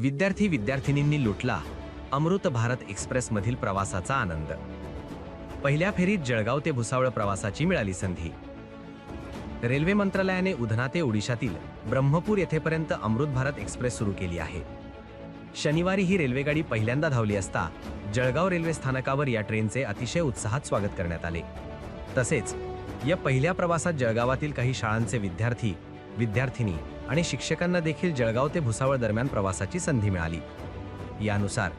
विद्यार्थी विद्यार्थिनींनी लुटला अमृत भारत एक्सप्रेसमधील प्रवासाचा आनंद. पहिल्या फेरीत जळगाव ते भुसावळ प्रवासाची मिळाली संधी. रेल्वे मंत्रालयाने उधना ते ओडिशातील ब्रह्मपूर येथेपर्यंत अमृत भारत एक्सप्रेस सुरू केली आहे. शनिवारी ही रेल्वेगाडी पहिल्यांदा धावली असता जळगाव रेल्वे स्थानकावर या ट्रेनचे अतिशय उत्साहात स्वागत करण्यात आले. तसेच या पहिल्या प्रवासात जळगावातील काही शाळांचे विद्यार्थी विद्यार्थिनी आणि शिक्षकांना देखील जळगाव ते भुसावळ दरम्यान प्रवासाची संधी मिळाली. यानुसार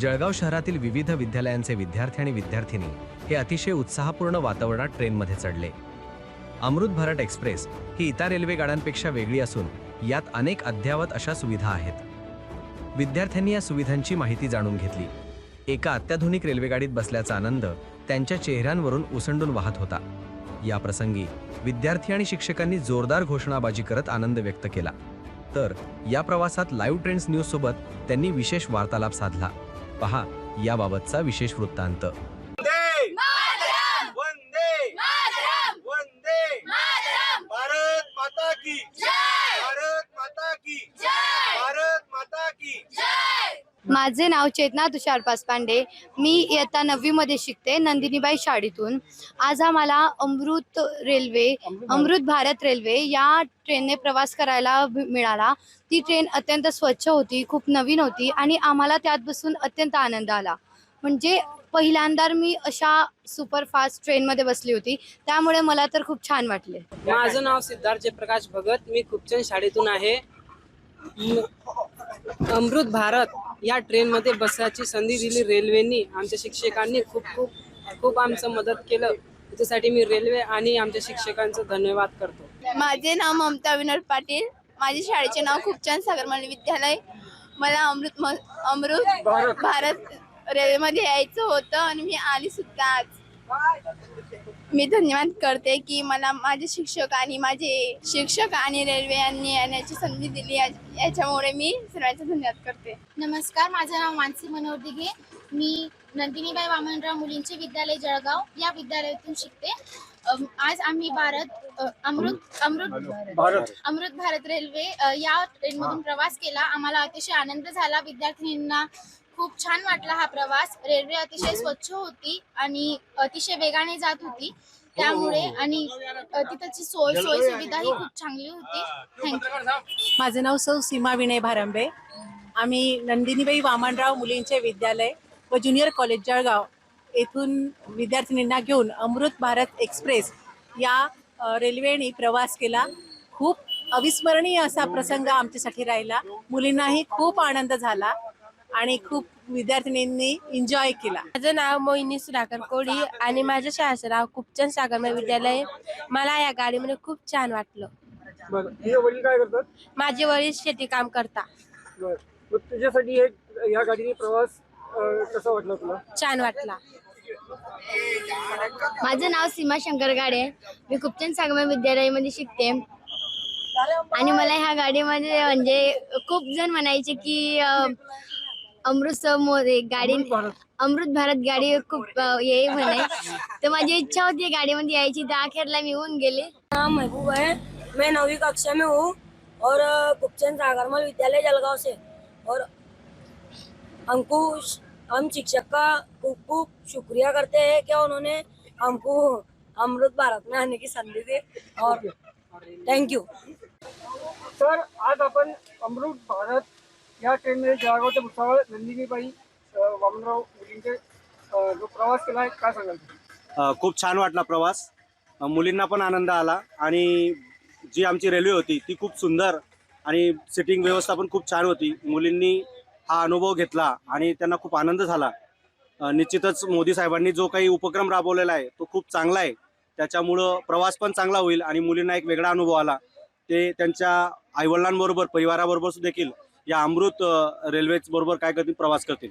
जळगाव शहरातील विविध विद्यालयांचे विद्यार्थी आणि विद्यार्थिनी हे अतिशय उत्साहपूर्ण वातावरणात ट्रेनमध्ये चढले. अमृत भारत एक्सप्रेस ही इतर रेल्वे गाड्यांपेक्षा वेगळी असून यात अनेक अद्ययावत अशा सुविधा आहेत. विद्यार्थ्यांनी या सुविधांची माहिती जाणून घेतली. एका अत्याधुनिक रेल्वेगाडीत बसल्याचा आनंद त्यांच्या चेहऱ्यांवरून उसंडून वाहत होता. या प्रसंगी विद्यार्थी आणि शिक्षकांनी जोरदार घोषणाबाजी करत आनंद व्यक्त केला. तर या प्रवासात लाईव्ह ट्रेंड्स न्यूज सोबत त्यांनी विशेष वार्तालाप साधला. पहा याबाबतचा विशेष वृत्तांत वंदे वंदे वंदे भारत माता की भारत माता की भारत माता की माझे नाव चेतना तुषार पासपांडे. मी इयत्ता नववीमध्ये शिकते नंदिनीबाई शाळेतून. आज आम्हाला अमृत रेल्वे अमृत भारत रेल्वे या ट्रेनने प्रवास करायला मिळाला. ती ट्रेन अत्यंत स्वच्छ होती खूप नवीन होती आणि आम्हाला त्यात बसून अत्यंत आनंद आला. म्हणजे पहिल्यांदा मी अशा सुपरफास्ट ट्रेनमध्ये बसली होती. त्यामुळे मला तर खूप छान वाटले. माझं नाव सिद्धार्थ जयप्रकाश भगत. मी खूपचंद शाळेतून आहे. अमृत भारत. या ट्रेनमध्ये बसायची संधी दिली रेल्वेनी. आमच्या शिक्षकांनी खूप खूप खूप आमचं मदत केलं. त्याच्यासाठी मी रेल्वे आणि आमच्या शिक्षकांचं धन्यवाद करतो. माझे नाव ममता विनोद पाटील. माझे शाळेचे नाव खूपचंद सागरमाल विद्यालय. मला अमृत म- अमृत भारत रेल्वेमध्ये यायचं होतं आणि मी आली सुद्धा आज. मी धन्यवाद करते की मला माझे शिक्षक आणि माझे शिक्षक आणि रेल्वे यांनी येण्याची संधी दिली. या- याच्यामुळे मी सर्वांचा धन्यवाद करते. नमस्कार माझं नाव मानसी मनोहर दिघे. मी नंदिनीबाई वामनराव मुलींचे विद्यालय जळगाव या विद्यालयातून शिकते. अम, आज आम्ही भारत अ, अमृत अमृत अमृत भारत रेल्वे अ, या ट्रेनमधून प्रवास केला. आम्हाला अतिशय आनंद झाला. विद्यार्थिनींना खूप छान वाटला हा प्रवास. रेल्वे अतिशय स्वच्छ होती आणि अतिशय वेगाने जात होती. त्यामुळे आणि तिथची सोय सोय सुविधा ही खूप चांगली होती. थँक्यू माझे नाव सौ सीमा विनय भारंबे. आम्ही नंदिनीबाई वामनराव मुलींचे विद्यालय व ज्युनियर कॉलेज जळगाव येथून विद्यार्थिनींना घेऊन अमृत भारत एक्सप्रेस या रेल्वेने प्रवास केला. खूप अविस्मरणीय असा प्रसंग आमच्यासाठी राहिला. मुलींनाही खूप आनंद झाला. आणि खूप विद्यार्थिनींनी एन्जॉय केला. माझं नाव मोहिनी सुधाकर कोळी आणि माझ्या शाळेचं नाव खूपचंद सागरमय विद्यालय. मला या गाडीमध्ये खूप छान वाटलं. बरं. तुझे वडील काय करतात? माझे वडील शेती काम करता बरं. मग तुझ्यासाठी हे या गाडीने प्रवास अं, कसा वाटला तुला? छान वाटला. माझं नाव सीमा शंकर गाडे. मी खूपचंद सागमे विद्यालयामध्ये शिकते. आणि मला ह्या गाडीमध्ये म्हणजे खूप जण म्हणायचे की अं, अमृतसर मध्ये गाडी अमृत भारत. गाडी खूप अं, ये म्हणे. तर माझी इच्छा होती गाडीमध्ये यायची तर अखेरला मी येऊन गेले. नाम महबूब है मैं नौवीं कक्षा में हूँ. और कुपचंद सागरमल विद्यालय जलगांव से. और हमको हम शिक्षक का खूब खूब शुक्रिया करते हैं कि उन्होंने हमको अमृत भारत में आने की संधि दी. और थैंक यू सर आज अपन अमृत या ट्रेनमध्ये जळगाव ते भुसावळ नंदिनीबाई वामनराव मुलींचे जो प्रवास केला आहे काय सांगाल? तुम्ही? अ, खूप छान वाटला प्रवास. अ, मुलींना पण आनंद आला आणि जी आमची रेल्वे होती ती खूप सुंदर आणि सिटिंग व्यवस्था पण खूप छान होती. मुलींनी हा अनुभव घेतला आणि त्यांना खूप आनंद झाला. अ, निश्चितच मोदी साहेबांनी जो काही उपक्रम राबवलेला आहे तो खूप चांगला आहे. त्याच्यामुळं प्रवास पण चांगला होईल आणि मुलींना एक वेगळा अनुभव आला. ते त्यांच्या आईवडिलांबरोबर परिवाराबरोबर देखील या अमृत रेल्वे बरोबर काय करतील? प्रवास करतील?